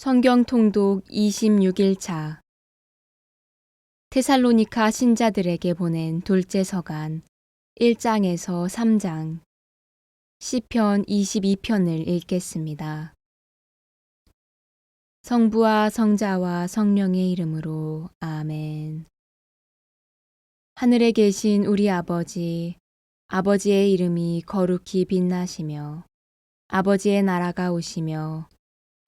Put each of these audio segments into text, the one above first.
성경 통독 26일차 테살로니카 신자들에게 보낸 둘째 서간 1장에서 3장 시편 22편을 읽겠습니다. 성부와 성자와 성령의 이름으로 아멘. 하늘에 계신 우리 아버지, 아버지의 이름이 거룩히 빛나시며 아버지의 나라가 오시며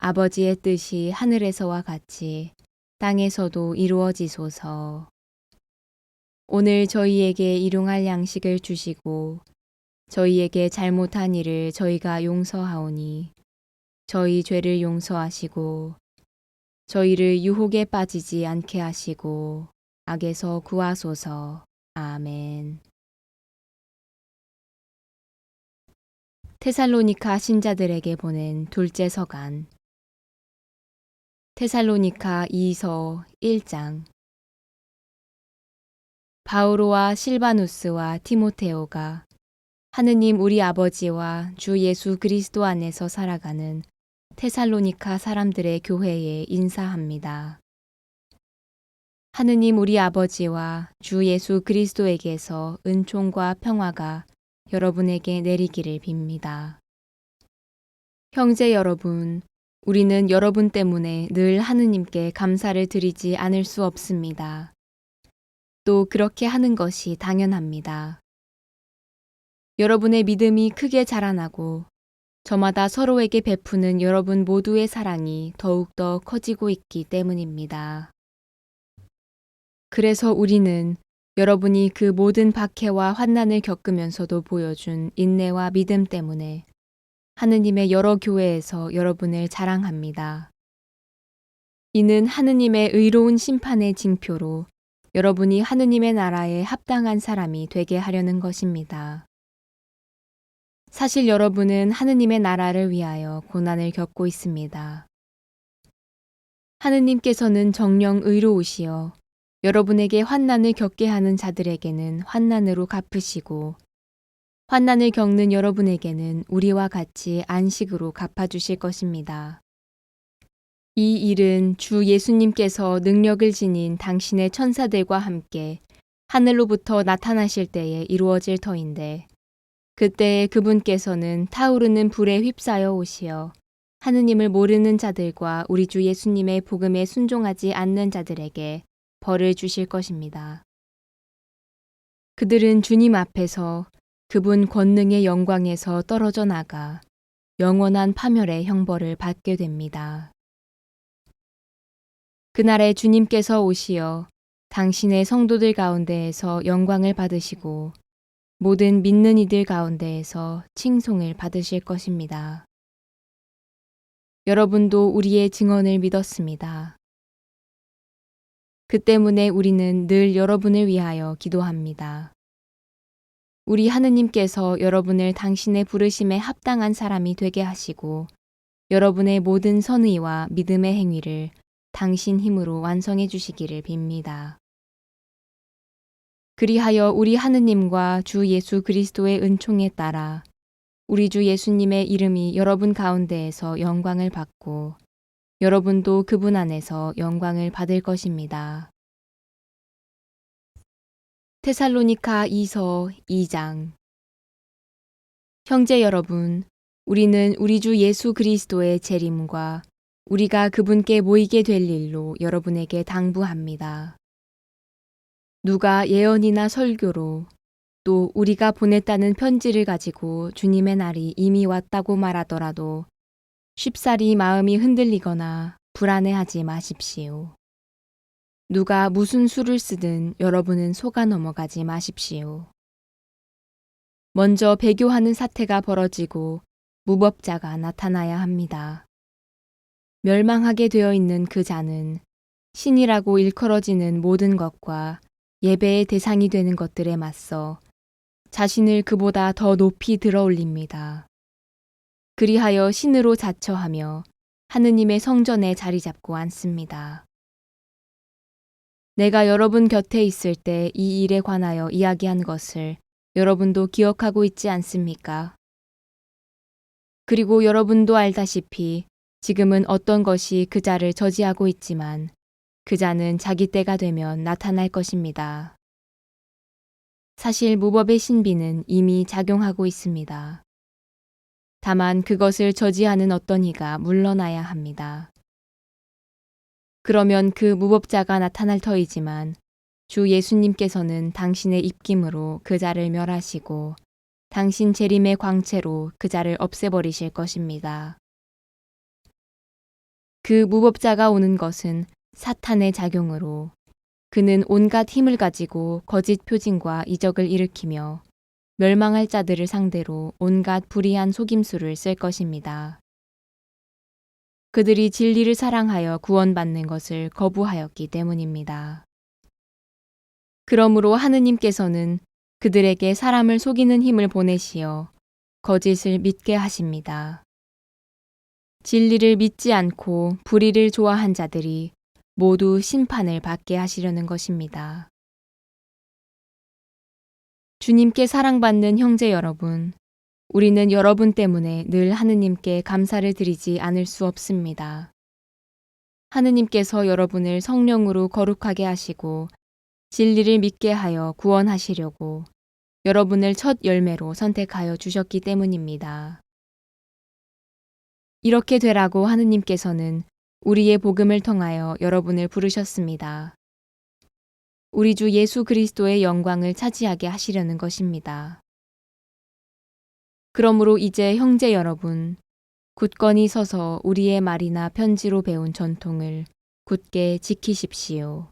아버지의 뜻이 하늘에서와 같이 땅에서도 이루어지소서. 오늘 저희에게 일용할 양식을 주시고 저희에게 잘못한 일을 저희가 용서하오니 저희 죄를 용서하시고 저희를 유혹에 빠지지 않게 하시고 악에서 구하소서. 아멘. 테살로니카 신자들에게 보낸 둘째 서간 테살로니카 2서 1장 바오로와 실바누스와 티모테오가 하느님 우리 아버지와 주 예수 그리스도 안에서 살아가는 테살로니카 사람들의 교회에 인사합니다. 하느님 우리 아버지와 주 예수 그리스도에게서 은총과 평화가 여러분에게 내리기를 빕니다. 형제 여러분, 우리는 여러분 때문에 늘 하느님께 감사를 드리지 않을 수 없습니다. 또 그렇게 하는 것이 당연합니다. 여러분의 믿음이 크게 자라나고 저마다 서로에게 베푸는 여러분 모두의 사랑이 더욱더 커지고 있기 때문입니다. 그래서 우리는 여러분이 그 모든 박해와 환난을 겪으면서도 보여준 인내와 믿음 때문에 하느님의 여러 교회에서 여러분을 자랑합니다. 이는 하느님의 의로운 심판의 징표로 여러분이 하느님의 나라에 합당한 사람이 되게 하려는 것입니다. 사실 여러분은 하느님의 나라를 위하여 고난을 겪고 있습니다. 하느님께서는 정령 의로우시어 여러분에게 환난을 겪게 하는 자들에게는 환난으로 갚으시고 환난을 겪는 여러분에게는 우리와 같이 안식으로 갚아주실 것입니다. 이 일은 주 예수님께서 능력을 지닌 당신의 천사들과 함께 하늘로부터 나타나실 때에 이루어질 터인데 그때에 그분께서는 타오르는 불에 휩싸여 오시어 하느님을 모르는 자들과 우리 주 예수님의 복음에 순종하지 않는 자들에게 벌을 주실 것입니다. 그들은 주님 앞에서 그분 권능의 영광에서 떨어져 나가 영원한 파멸의 형벌을 받게 됩니다. 그날에 주님께서 오시어 당신의 성도들 가운데에서 영광을 받으시고 모든 믿는 이들 가운데에서 칭송을 받으실 것입니다. 여러분도 우리의 증언을 믿었습니다. 그 때문에 우리는 늘 여러분을 위하여 기도합니다. 우리 하느님께서 여러분을 당신의 부르심에 합당한 사람이 되게 하시고 여러분의 모든 선의와 믿음의 행위를 당신 힘으로 완성해 주시기를 빕니다. 그리하여 우리 하느님과 주 예수 그리스도의 은총에 따라 우리 주 예수님의 이름이 여러분 가운데에서 영광을 받고 여러분도 그분 안에서 영광을 받을 것입니다. 테살로니카 2서 2장 형제 여러분, 우리는 우리 주 예수 그리스도의 재림과 우리가 그분께 모이게 될 일로 여러분에게 당부합니다. 누가 예언이나 설교로 또 우리가 보냈다는 편지를 가지고 주님의 날이 이미 왔다고 말하더라도 쉽사리 마음이 흔들리거나 불안해하지 마십시오. 누가 무슨 수를 쓰든 여러분은 속아 넘어가지 마십시오. 먼저 배교하는 사태가 벌어지고 무법자가 나타나야 합니다. 멸망하게 되어 있는 그 자는 신이라고 일컬어지는 모든 것과 예배의 대상이 되는 것들에 맞서 자신을 그보다 더 높이 들어 올립니다. 그리하여 신으로 자처하며 하느님의 성전에 자리 잡고 앉습니다. 내가 여러분 곁에 있을 때 이 일에 관하여 이야기한 것을 여러분도 기억하고 있지 않습니까? 그리고 여러분도 알다시피 지금은 어떤 것이 그 자를 저지하고 있지만 그 자는 자기 때가 되면 나타날 것입니다. 사실 무법의 신비는 이미 작용하고 있습니다. 다만 그것을 저지하는 어떤 이가 물러나야 합니다. 그러면 그 무법자가 나타날 터이지만 주 예수님께서는 당신의 입김으로 그 자를 멸하시고 당신 재림의 광채로 그 자를 없애버리실 것입니다. 그 무법자가 오는 것은 사탄의 작용으로 그는 온갖 힘을 가지고 거짓 표징과 이적을 일으키며 멸망할 자들을 상대로 온갖 불의한 속임수를 쓸 것입니다. 그들이 진리를 사랑하여 구원받는 것을 거부하였기 때문입니다. 그러므로 하느님께서는 그들에게 사람을 속이는 힘을 보내시어 거짓을 믿게 하십니다. 진리를 믿지 않고 불의를 좋아한 자들이 모두 심판을 받게 하시려는 것입니다. 주님께 사랑받는 형제 여러분, 우리는 여러분 때문에 늘 하느님께 감사를 드리지 않을 수 없습니다. 하느님께서 여러분을 성령으로 거룩하게 하시고 진리를 믿게 하여 구원하시려고 여러분을 첫 열매로 선택하여 주셨기 때문입니다. 이렇게 되라고 하느님께서는 우리의 복음을 통하여 여러분을 부르셨습니다. 우리 주 예수 그리스도의 영광을 차지하게 하시려는 것입니다. 그러므로 이제 형제 여러분, 굳건히 서서 우리의 말이나 편지로 배운 전통을 굳게 지키십시오.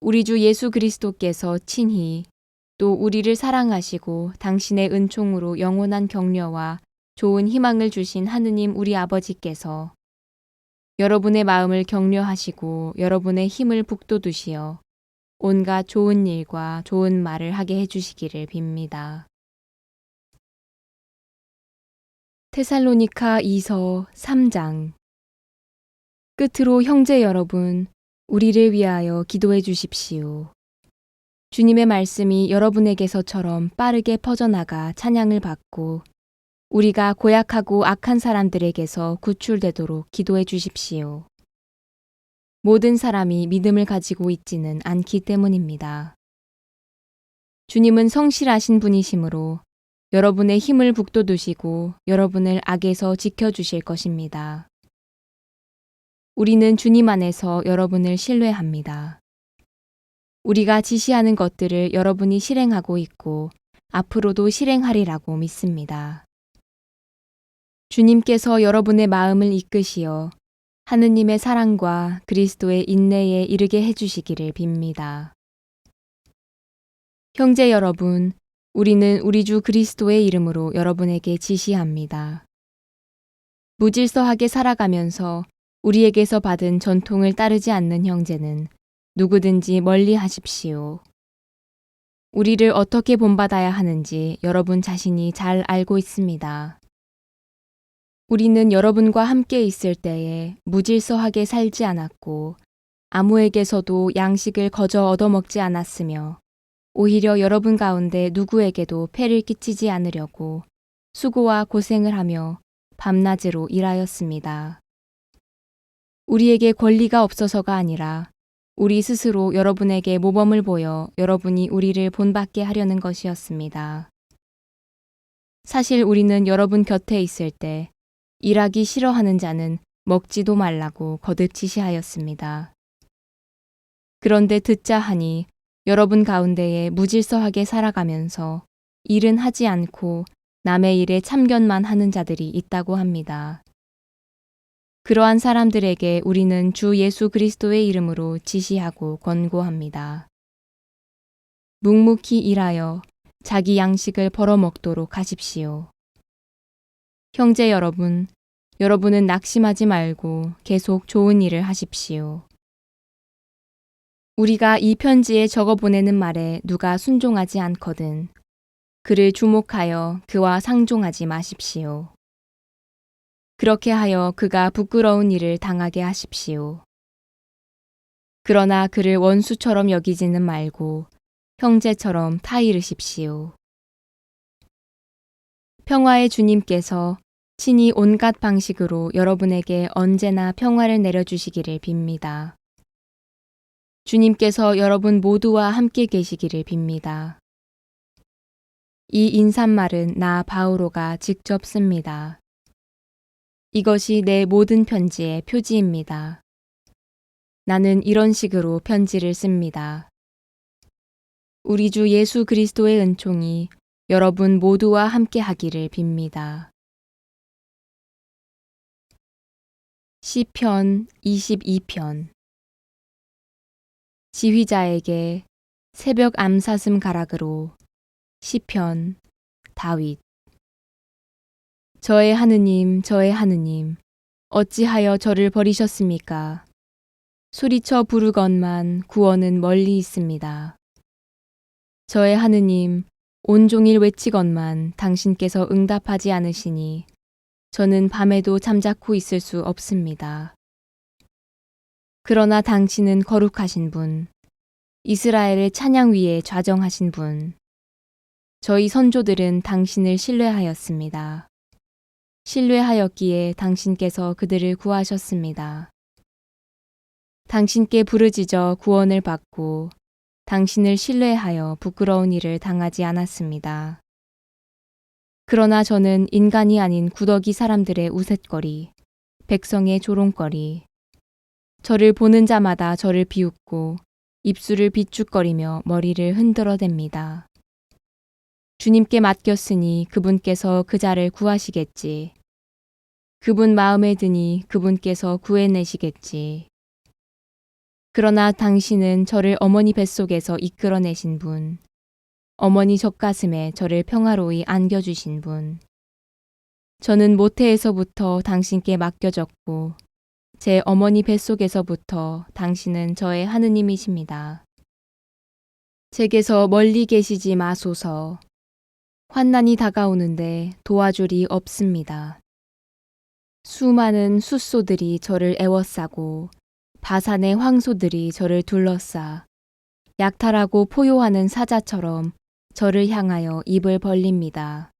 우리 주 예수 그리스도께서 친히 또 우리를 사랑하시고 당신의 은총으로 영원한 격려와 좋은 희망을 주신 하느님 우리 아버지께서 여러분의 마음을 격려하시고 여러분의 힘을 북돋우시어 온갖 좋은 일과 좋은 말을 하게 해주시기를 빕니다. 테살로니카 2서 3장 끝으로 형제 여러분, 우리를 위하여 기도해 주십시오. 주님의 말씀이 여러분에게서처럼 빠르게 퍼져나가 찬양을 받고 우리가 고약하고 악한 사람들에게서 구출되도록 기도해 주십시오. 모든 사람이 믿음을 가지고 있지는 않기 때문입니다. 주님은 성실하신 분이시므로 여러분의 힘을 북돋우시고 여러분을 악에서 지켜주실 것입니다. 우리는 주님 안에서 여러분을 신뢰합니다. 우리가 지시하는 것들을 여러분이 실행하고 있고 앞으로도 실행하리라고 믿습니다. 주님께서 여러분의 마음을 이끄시어 하느님의 사랑과 그리스도의 인내에 이르게 해주시기를 빕니다. 형제 여러분, 우리는 우리 주 그리스도의 이름으로 여러분에게 지시합니다. 무질서하게 살아가면서 우리에게서 받은 전통을 따르지 않는 형제는 누구든지 멀리 하십시오. 우리를 어떻게 본받아야 하는지 여러분 자신이 잘 알고 있습니다. 우리는 여러분과 함께 있을 때에 무질서하게 살지 않았고 아무에게서도 양식을 거저 얻어먹지 않았으며 오히려 여러분 가운데 누구에게도 폐를 끼치지 않으려고 수고와 고생을 하며 밤낮으로 일하였습니다. 우리에게 권리가 없어서가 아니라 우리 스스로 여러분에게 모범을 보여 여러분이 우리를 본받게 하려는 것이었습니다. 사실 우리는 여러분 곁에 있을 때 일하기 싫어하는 자는 먹지도 말라고 거듭 지시하였습니다. 그런데 듣자 하니 여러분 가운데에 무질서하게 살아가면서 일은 하지 않고 남의 일에 참견만 하는 자들이 있다고 합니다. 그러한 사람들에게 우리는 주 예수 그리스도의 이름으로 지시하고 권고합니다. 묵묵히 일하여 자기 양식을 벌어먹도록 하십시오. 형제 여러분, 여러분은 낙심하지 말고 계속 좋은 일을 하십시오. 우리가 이 편지에 적어 보내는 말에 누가 순종하지 않거든 그를 주목하여 그와 상종하지 마십시오. 그렇게 하여 그가 부끄러운 일을 당하게 하십시오. 그러나 그를 원수처럼 여기지는 말고 형제처럼 타이르십시오. 평화의 주님께서 친히 온갖 방식으로 여러분에게 언제나 평화를 내려주시기를 빕니다. 주님께서 여러분 모두와 함께 계시기를 빕니다. 이 인사말은 나 바오로가 직접 씁니다. 이것이 내 모든 편지의 표지입니다. 나는 이런 식으로 편지를 씁니다. 우리 주 예수 그리스도의 은총이 여러분 모두와 함께 하기를 빕니다. 시편 22편 지휘자에게 새벽 암사슴 가락으로 시편 다윗 저의 하느님 저의 하느님 어찌하여 저를 버리셨습니까? 소리쳐 부르건만 구원은 멀리 있습니다. 저의 하느님 온종일 외치건만 당신께서 응답하지 않으시니 저는 밤에도 잠자코 있을 수 없습니다. 그러나 당신은 거룩하신 분, 이스라엘의 찬양 위에 좌정하신 분, 저희 선조들은 당신을 신뢰하였습니다. 신뢰하였기에 당신께서 그들을 구하셨습니다. 당신께 부르짖어 구원을 받고 당신을 신뢰하여 부끄러운 일을 당하지 않았습니다. 그러나 저는 인간이 아닌 구더기 사람들의 우쇳거리, 백성의 조롱거리, 저를 보는 자마다 저를 비웃고 입술을 비축거리며 머리를 흔들어 댑니다. 주님께 맡겼으니 그분께서 그 자를 구하시겠지. 그분 마음에 드니 그분께서 구해내시겠지. 그러나 당신은 저를 어머니 뱃속에서 이끌어내신 분, 어머니 젖가슴에 저를 평화로이 안겨주신 분. 저는 모태에서부터 당신께 맡겨졌고, 제 어머니 뱃속에서부터 당신은 저의 하느님이십니다. 제게서 멀리 계시지 마소서. 환난이 다가오는데 도와줄이 없습니다. 수많은 숫소들이 저를 애워싸고 바산의 황소들이 저를 둘러싸 약탈하고 포효하는 사자처럼 저를 향하여 입을 벌립니다.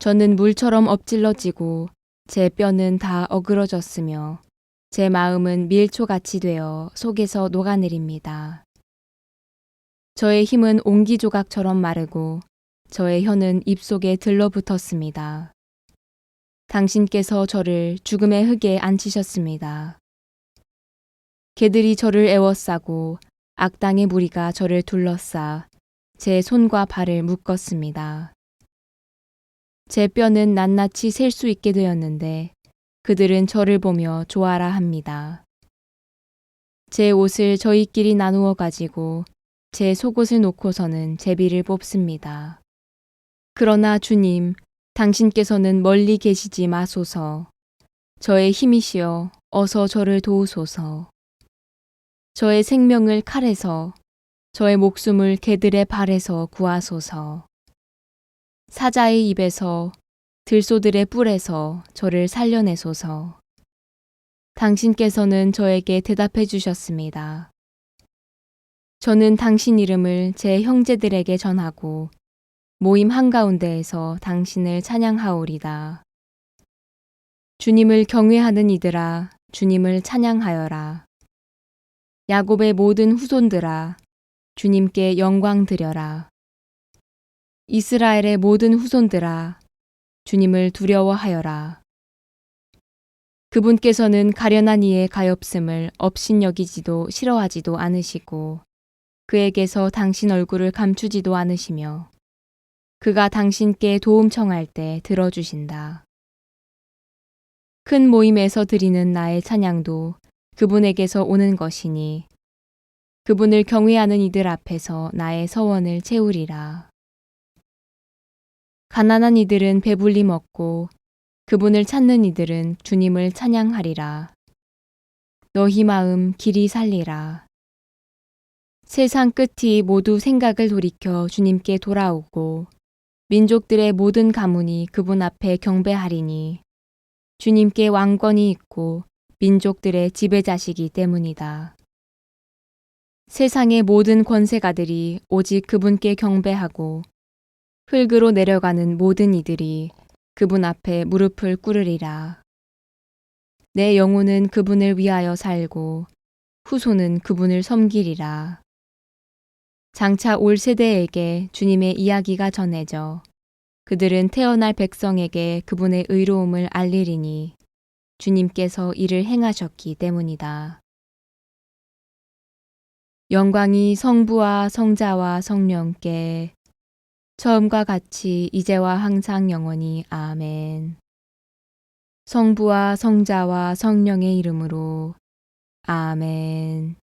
저는 물처럼 엎질러지고 제 뼈는 다 어그러졌으며 제 마음은 밀초같이 되어 속에서 녹아내립니다. 저의 힘은 옹기 조각처럼 마르고 저의 혀는 입속에 들러붙었습니다. 당신께서 저를 죽음의 흙에 앉히셨습니다. 개들이 저를 애워싸고 악당의 무리가 저를 둘러싸 제 손과 발을 묶었습니다. 제 뼈는 낱낱이 셀 수 있게 되었는데 그들은 저를 보며 좋아라 합니다. 제 옷을 저희끼리 나누어 가지고 제 속옷을 놓고서는 제비를 뽑습니다. 그러나 주님, 당신께서는 멀리 계시지 마소서. 저의 힘이시여, 어서 저를 도우소서. 저의 생명을 칼에서, 저의 목숨을 개들의 발에서 구하소서. 사자의 입에서, 들소들의 뿔에서 저를 살려내소서. 당신께서는 저에게 대답해 주셨습니다. 저는 당신 이름을 제 형제들에게 전하고 모임 한가운데에서 당신을 찬양하오리다. 주님을 경외하는 이들아, 주님을 찬양하여라. 야곱의 모든 후손들아 주님께 영광 드려라. 이스라엘의 모든 후손들아 주님을 두려워하여라. 그분께서는 가련한 이의 가엾음을 업신여기지도 싫어하지도 않으시고 그에게서 당신 얼굴을 감추지도 않으시며 그가 당신께 도움 청할 때 들어주신다. 큰 모임에서 드리는 나의 찬양도 그분에게서 오는 것이니 그분을 경외하는 이들 앞에서 나의 서원을 채우리라. 가난한 이들은 배불리 먹고 그분을 찾는 이들은 주님을 찬양하리라. 너희 마음 길이 살리라. 세상 끝이 모두 생각을 돌이켜 주님께 돌아오고 민족들의 모든 가문이 그분 앞에 경배하리니 주님께 왕권이 있고 민족들의 지배자시기 때문이다. 세상의 모든 권세가들이 오직 그분께 경배하고 흙으로 내려가는 모든 이들이 그분 앞에 무릎을 꿇으리라. 내 영혼은 그분을 위하여 살고 후손은 그분을 섬기리라. 장차 올 세대에게 주님의 이야기가 전해져 그들은 태어날 백성에게 그분의 의로움을 알리리니 주님께서 이를 행하셨기 때문이다. 영광이 성부와 성자와 성령께 처음과 같이 이제와 항상 영원히 아멘. 성부와 성자와 성령의 이름으로 아멘.